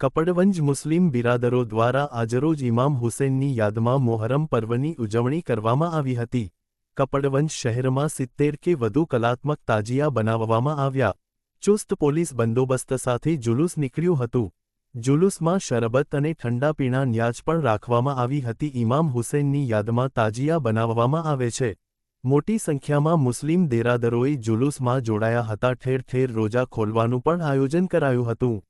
કપડવંજ મુસ્લિમ બિરાદરો દ્વારા આજરોજ ઇમામ હુસેનની યાદમાં મોહરમ પર્વની ઉજવણી કરવામાં આવી હતી. કપડવંજ શહેરમાં સિત્તેર કે વધુ કલાત્મક તાજિયા બનાવવામાં આવ્યા. ચુસ્ત પોલીસ બંદોબસ્ત સાથે જુલુસ નીકળ્યું હતું. જુલુસમાં શરબત અને ઠંડા પીણા ન્યાજ પણ રાખવામાં આવી હતી. ઇમામ હુસેનની યાદમાં તાજિયા બનાવવામાં આવે છે. મોટી સંખ્યામાં મુસ્લિમ દેરાદરોએ જુલુસમાં જોડાયા હતા. ઠેર ઠેર રોજા ખોલવાનું પણ આયોજન કરાયું હતું.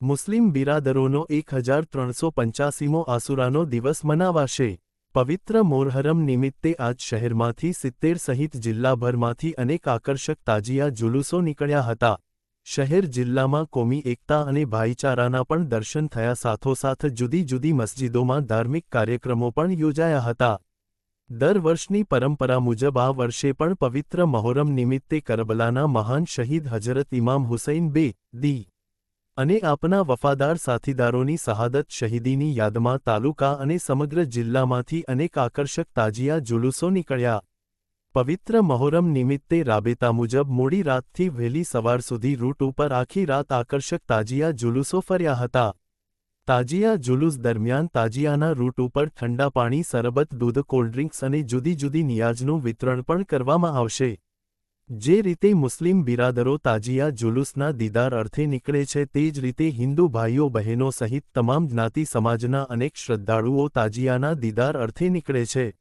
મુસ્લિમ બિરાદરોનો એક હજાર ત્રણસો પંચ્યાસીમો આસુરાનો દિવસ મનાવાશે. પવિત્ર મોરહરમ નિમિત્તે આજ શહેરમાંથી સિત્તેર સહિત જિલ્લાભરમાંથી અનેક આકર્ષક તાજિયા જુલુસો નીકળ્યા હતા. શહેર જિલ્લામાં કોમી એકતા અને ભાઈચારાના પણ દર્શન થયા સાથોસાથ જુદી જુદી મસ્જિદોમાં ધાર્મિક કાર્યક્રમો પણ યોજાયા હતા. દર વર્ષની પરંપરા મુજબ આ વર્ષે પણ પવિત્ર મહોરમ નિમિત્તે કરબલાના મહાન શહીદ હજરત ઇમામ હુસૈન બે, દી અને આપના વફાદાર સાથીદારોની શહાદત શહીદીની યાદમાં તાલુકા અને સમગ્ર જિલ્લામાંથી અનેક આકર્ષક તાજિયા જુલુસો નીકળ્યા. પવિત્ર મહોરમ નિમિત્તે રાબેતા મુજબ મોડી રાતથી વહેલી સવાર સુધી રૂટ ઉપર આખી રાત આકર્ષક તાજિયા જુલુસો ફર્યા હતા. તાજિયા જુલુસ દરમિયાન તાજિયાના રૂટ ઉપર ઠંડા પાણી સરબત દૂધ કોલ્ડ્રિંક્સ અને જુદી જુદી નિયાજનું વિતરણ પણ કરવામાં આવશે. જે રીતે મુસ્લિમ બિરાદરો તાજિયા જુલુસના દીદાર અર્થે નીકળે છે તે જ રીતે હિન્દુ ભાઈઓ બહેનો સહિત તમામ જ્ઞાતિ સમાજના અનેક શ્રદ્ધાળુઓ તાજિયાના દીદાર અર્થે નીકળે છે.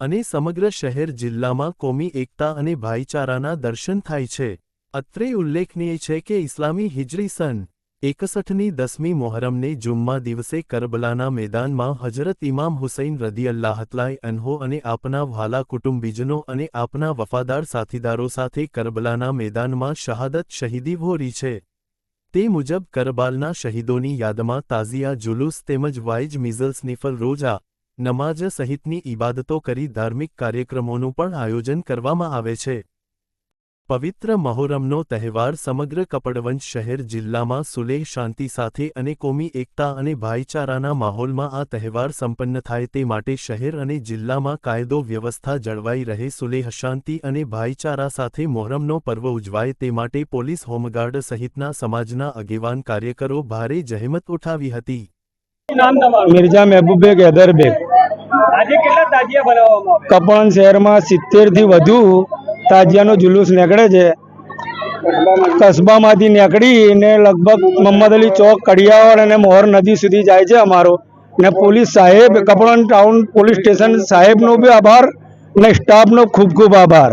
અને સમગ્ર શહેર જિલ્લામાં કોમી એકતા અને ભાઈચારાના દર્શન થાય છે. અત્રે ઉલ્લેખનીય છે કે ઇસ્લામી હિજરી સન એકસઠની દસમી મોહરમને જુમ્મા દિવસે કરબલાના મેદાનમાં હજરત ઇમામ હુસૈન રદિયલ્લાહતલાય અનહો અને આપના વ્હાલા કુટુંબીજનો અને આપના વફાદાર સાથીદારો સાથે કરબલાના મેદાનમાં શહાદત શહીદી ભોરી છે. તે મુજબ કરબાલના શહીદોની યાદમાં તાઝિયા જુલુસ તેમજ વાઇજ મિઝલ્સ નિફલ રોજા નમાજ સહિતની ઇબાદતો કરી ધાર્મિક કાર્યક્રમોનું પણ આયોજન કરવામાં આવે છે. પવિત્ર મહોરમનો તહેવાર સમગ્ર કપડવંજ શહેર જિલ્લામાં સુલેહ શાંતિ સાથે અને કોમી એકતા અને ભાઈચારાના માહોલમાં આ તહેવાર સંપન્ન થાય તે માટે શહેર અને જિલ્લામાં કાયદો વ્યવસ્થા જળવાઈ રહે સુલેહ શાંતિ અને ભાઈચારા સાથે મોહરમનો પર્વ ઉજવાય તે માટે પોલીસ હોમગાર્ડ સહિતના સમાજના આગેવાન કાર્યકરો ભારે જહેમત ઉઠાવી હતી. મિર્ઝા મહેબૂબેગ હૈદરબેગ આજે કેટલા તાજિયા બનાવવામાં કપણ શહેરમાં સિત્તેરથી વધુ તાજિયાનો જુલુસ નીકળે છે. કસ્બામાંથી નીકળીને લગભગ મોહમ્મદ અલી ચોક, કડિયાવાડ અને મોહર નદી સુધી જાય છે અમારો. ને પોલીસ સાહેબ કપડણ ટાઉન પોલીસ સ્ટેશન સાહેબનો બી આભાર ને સ્ટાફનો ખૂબ ખૂબ આભાર.